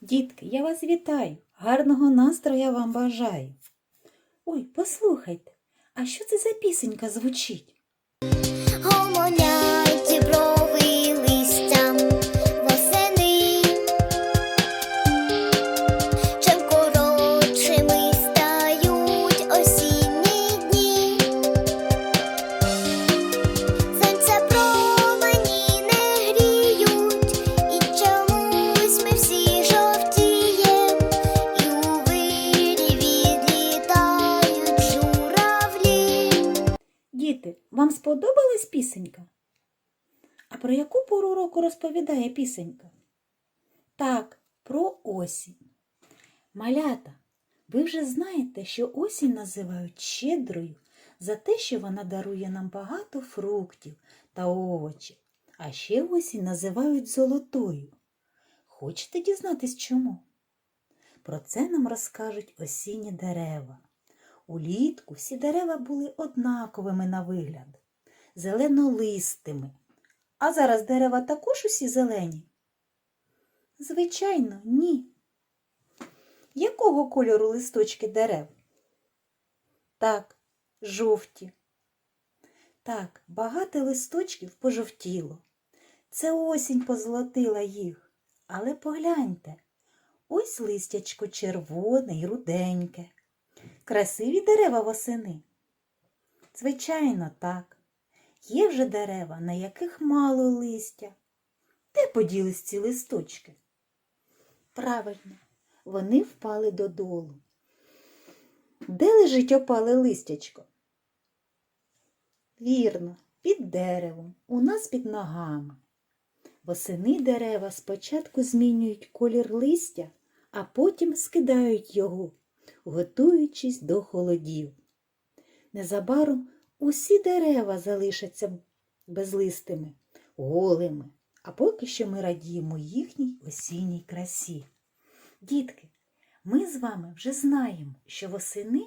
Дітки, я вас вітаю, гарного настрою вам бажаю. Ой, послухайте, а що це за пісенька звучить? Діти, вам сподобалась пісенька? А про яку пору року розповідає пісенька? Так, про осінь. Малята, ви вже знаєте, що осінь називають щедрою за те, що вона дарує нам багато фруктів та овочів. А ще осінь називають золотою. Хочете дізнатись чому? Про це нам розкажуть осінні дерева. Улітку всі дерева були однаковими на вигляд, зеленолистими. А зараз дерева також усі зелені? Звичайно, ні. Якого кольору листочки дерев? Так, жовті. Так, багато листочків пожовтіло. Це осінь позолотила їх. Але погляньте, ось листячко червоне й руденьке. Красиві дерева восени? Звичайно, так. Є вже дерева, на яких мало листя. Де поділись ці листочки? Правильно, вони впали додолу. Де лежить опале листячко? Вірно, під деревом, у нас під ногами. Восени дерева спочатку змінюють колір листя, а потім скидають його, готуючись до холодів. Незабаром усі дерева залишаться безлистими, голими, а поки що ми радіємо їхній осінній красі. Дітки, ми з вами вже знаємо, що восени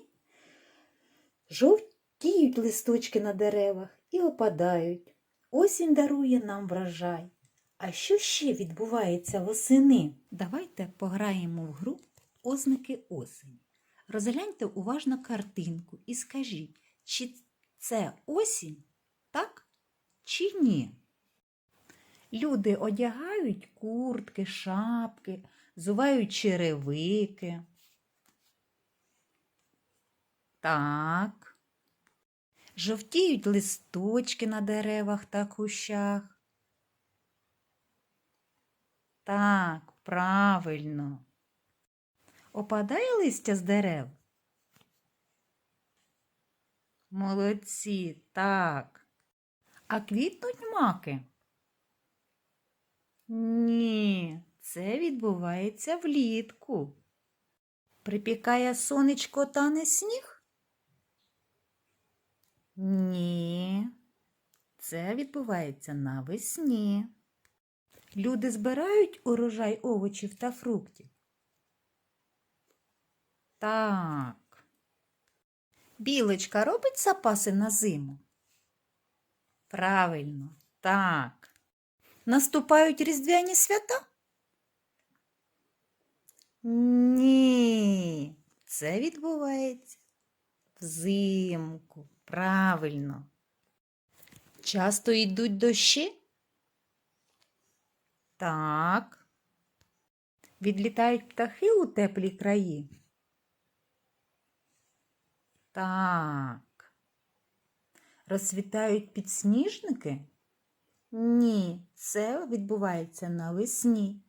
жовтіють листочки на деревах і опадають. Осінь дарує нам врожай. А що ще відбувається восени? Давайте пограємо в гру ознаки осені. Розгляньте уважно картинку і скажіть, чи це осінь, так чи ні? Люди одягають куртки, шапки, зувають черевики. Так. Жовтіють листочки на деревах та кущах. Так, правильно. Опадає листя з дерев? Молодці, так. А квітнуть маки? Ні, це відбувається влітку. Припікає сонечко тане сніг? Ні, це відбувається навесні. Люди збирають урожай овочів та фруктів? Так. Білочка робить запаси на зиму? Правильно, так. Наступають різдвяні свята? Ні, це відбувається взимку. Правильно. Часто йдуть дощі? Так. Відлітають птахи у теплі краї? Так. Розцвітають підсніжники? Ні, це відбувається навесні.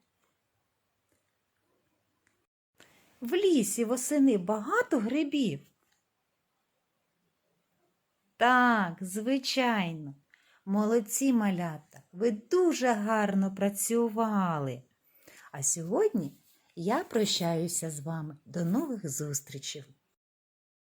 В лісі восени багато грибів. Так, звичайно. Молодці малята, ви дуже гарно працювали. А сьогодні я прощаюся з вами. До нових зустрічей!